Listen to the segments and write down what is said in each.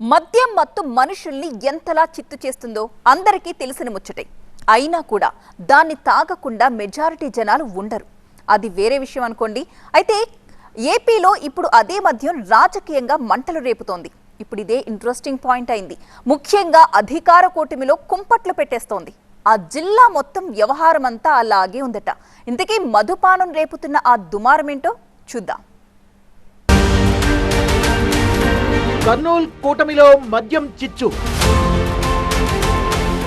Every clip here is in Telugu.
మద్యం మత్తు మనుషుల్ని ఎంతలా చిత్తు చేస్తుందో అందరికీ తెలిసిన ముచ్చటే. అయినా కూడా దాన్ని తాగకుండా మెజారిటీ జనాలు ఉండరు. అది వేరే విషయం అనుకోండి. అయితే ఏపీలో ఇప్పుడు అదే మద్యం రాజకీయంగా మంటలు రేపుతోంది. ఇప్పుడు ఇదే ఇంట్రెస్టింగ్ పాయింట్ అయింది. ముఖ్యంగా అధికార కూటమిలో కుంపట్లు పెట్టేస్తోంది. ఆ జిల్లా మొత్తం వ్యవహారం అంతా అలాగే ఉందట. ఇంతకీ మధుపానం రేపుతున్న ఆ దుమారమేంటో చూద్దాం. కర్నూలు కూటమిలో మద్యం చిచ్చు.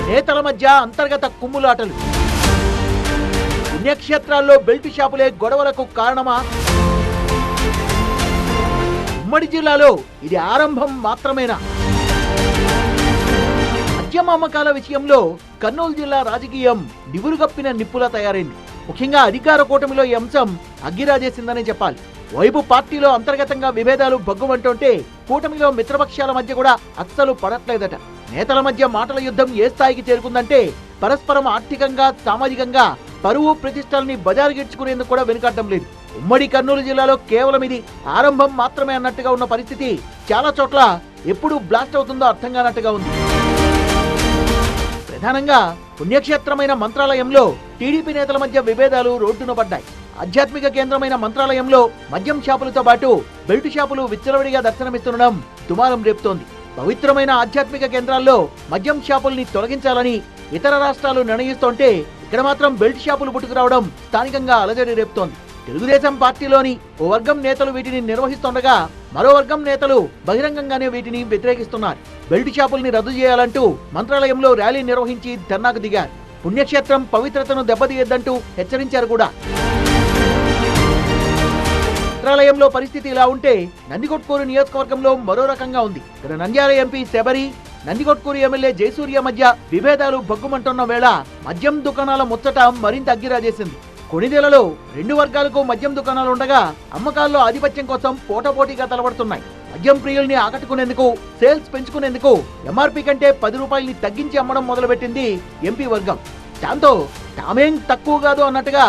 నేతల మధ్య అంతర్గత కుమ్ములాటలు. పుణ్యక్షేత్రాల్లో బెల్ట్ షాపులే గొడవలకు కారణమా? ఉమ్మడి జిల్లాలో ఇది ఆరంభం మాత్రమేనా? మద్యం అమ్మకాల విషయంలో కర్నూలు జిల్లా రాజకీయం నివురుగప్పిన నిప్పులా తయారైంది. ముఖ్యంగా అధికార కూటమిలో ఈ అంశం అగ్గిరాజేసిందనే చెప్పాలి. వైపు పార్టీలో అంతర్గతంగా విభేదాలు భగ్గుమంటుంటే కూటమిలో మిత్రపక్షాల మధ్య కూడా అస్సలు పడట్లేదట. నేతల మధ్య మాటల యుద్ధం ఏ స్థాయికి చేరుకుందంటే పరస్పరం ఆర్థికంగా సామాజికంగా పరువు ప్రతిష్టల్ని బజారుగిడ్చుకునేందుకు కూడా వెనుకడ్డం లేదు. ఉమ్మడి కర్నూలు జిల్లాలో కేవలం ఇది ఆరంభం మాత్రమే అన్నట్టుగా ఉన్న పరిస్థితి చాలా చోట్ల ఎప్పుడు బ్లాస్ట్ అవుతుందో అర్థం కానట్టుగా ఉంది. ప్రధానంగా పుణ్యక్షేత్రమైన మంత్రాలయంలో టీడీపీ నేతల మధ్య విభేదాలు రోడ్డున పడ్డాయి. ఆధ్యాత్మిక కేంద్రమైన మంత్రాలయంలో మద్యం షాపులతో పాటు బెల్ట్ షాపులు విచ్చలవిడిగా దర్శనమిస్తుండడం దుమారం రేపుతోంది. పవిత్రమైన ఆధ్యాత్మిక కేంద్రాల్లో మద్యం షాపుల్ని తొలగించాలని ఇతర రాష్ట్రాలు నిర్ణయిస్తుంటే ఇక్కడ మాత్రం బెల్ట్ షాపులు పుట్టుకురావడం స్థానికంగా అలజడి రేపుతోంది. తెలుగుదేశం పార్టీలోని ఓ వర్గం నేతలు వీటిని నిర్వహిస్తుండగా మరో వర్గం నేతలు బహిరంగంగానే వీటిని వ్యతిరేకిస్తున్నారు. బెల్ట్ షాపుల్ని రద్దు చేయాలంటూ మంత్రాలయంలో ర్యాలీ నిర్వహించి ధర్నాకు దిగారు. పుణ్యక్షేత్రం పవిత్రతను దెబ్బతీయద్దంటూ హెచ్చరించారు కూడా. మంత్రాలయంలో పరిస్థితి ఇలా ఉంటే నందికొట్కూరు నియోజకవర్గంలో మరో రకంగా ఉంది. ఇక్కడ నంద్యాల ఎంపీ శబరి నందికొట్కూరు ఎమ్మెల్యే జయసూర్య మధ్య విభేదాలు భగ్గుమంటున్న వేళ మద్యం దుకాణాల ముచ్చట మరింత అగ్గిరాజేసింది. కొణిదెలలో రెండు వర్గాలకు మద్యం దుకాణాలు ఉండగా అమ్మకాల్లో ఆధిపత్యం కోసం పోటాపోటీగా తలబడుతున్నాయి మద్యం ప్రియుల్ని ఆకట్టుకునేందుకు సేల్స్ పెంచుకునేందుకు ఎంఆర్పీ కంటే పది రూపాయల్ని తగ్గించి అమ్మడం మొదలుపెట్టింది ఎంపీ వర్గం. దాంతో తామేం తక్కువ కాదు అన్నట్టుగా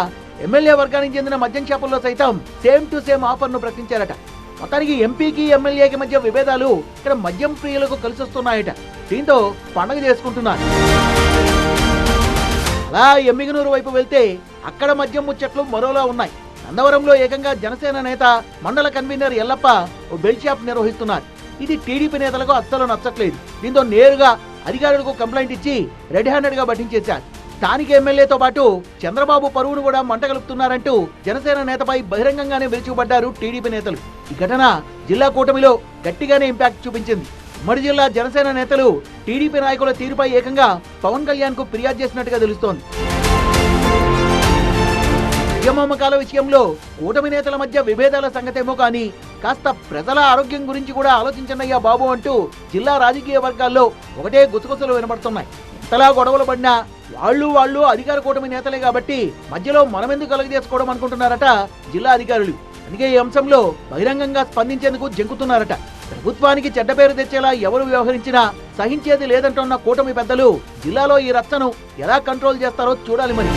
ఎమ్మెల్యే వర్గానికి చెందిన మద్యం షాపుల్లో సైతం సేమ్ టు సేమ్ ఆఫర్ను ప్రకటించారట. మొత్తానికి ఎంపీకి ఎమ్మెల్యేకి మధ్య విభేదాలు ఇక్కడ మద్యం ప్రియులకు కలిసొస్తున్నాయట. దీంతో పండగ చేసుకుంటున్నారు. అలా ఎమ్మిగనూరు వైపు వెళ్తే అక్కడ మద్యం ముచ్చట్లు మరోలా ఉన్నాయి. నందవరంలో ఏకంగా జనసేన నేత మండల కన్వీనర్ ఎల్లప్ప ఓ బెల్ట్ షాప్ నిర్వహిస్తున్నారు. ఇది టీడీపీ నేతలకు అస్సలు నచ్చట్లేదు. దీంతో నేరుగా అధికారులకు కంప్లైంట్ ఇచ్చి రెడ్ హ్యాండెడ్గా పట్టించేశారు స్థానిక ఎమ్మెల్యేతో పాటు చంద్రబాబు పరువును కూడా మంటగలుపుతున్నారంటూ జనసేన నేతపై బహిరంగంగానే విరుచుకుపడ్డారు టీడీపీ నేతలు. ఈ ఘటన జిల్లా కూటమిలో గట్టిగానే ఇంపాక్ట్ చూపించింది. ఉమ్మడి జిల్లా జనసేన నేతలు టీడీపీ నాయకుల తీరుపై ఏకంగా పవన్ కళ్యాణ్కు ఫిర్యాదు చేసినట్టుగా తెలుస్తోంది. మద్యమమ్మకాల విషయంలో కూటమి నేతల మధ్య విభేదాల సంగతేమో కానీ కాస్త ప్రజల ఆరోగ్యం గురించి కూడా ఆలోచించండియ్యా బాబు అంటూ జిల్లా రాజకీయ వర్గాల్లో ఒకటే గుసగుసలు వినబడుతున్నాయి. ఎంతలా గొడవలు పడినా వాళ్ళు వాళ్ళు అధికార కూటమి నేతలే కాబట్టి మధ్యలో మనమెందుకు కలుగజేసుకోవడం అనుకుంటున్నారట జిల్లా అధికారులు. అందుకే ఈ అంశంలో బహిరంగంగా స్పందించేందుకు జంకుతున్నారట. ప్రభుత్వానికి చెడ్డ పేరు తెచ్చేలా ఎవరు వ్యవహరించినా సహించేది లేదంటున్న కూటమి పెద్దలు జిల్లాలో ఈ రచ్చను ఎలా కంట్రోల్ చేస్తారో చూడాలి మరి.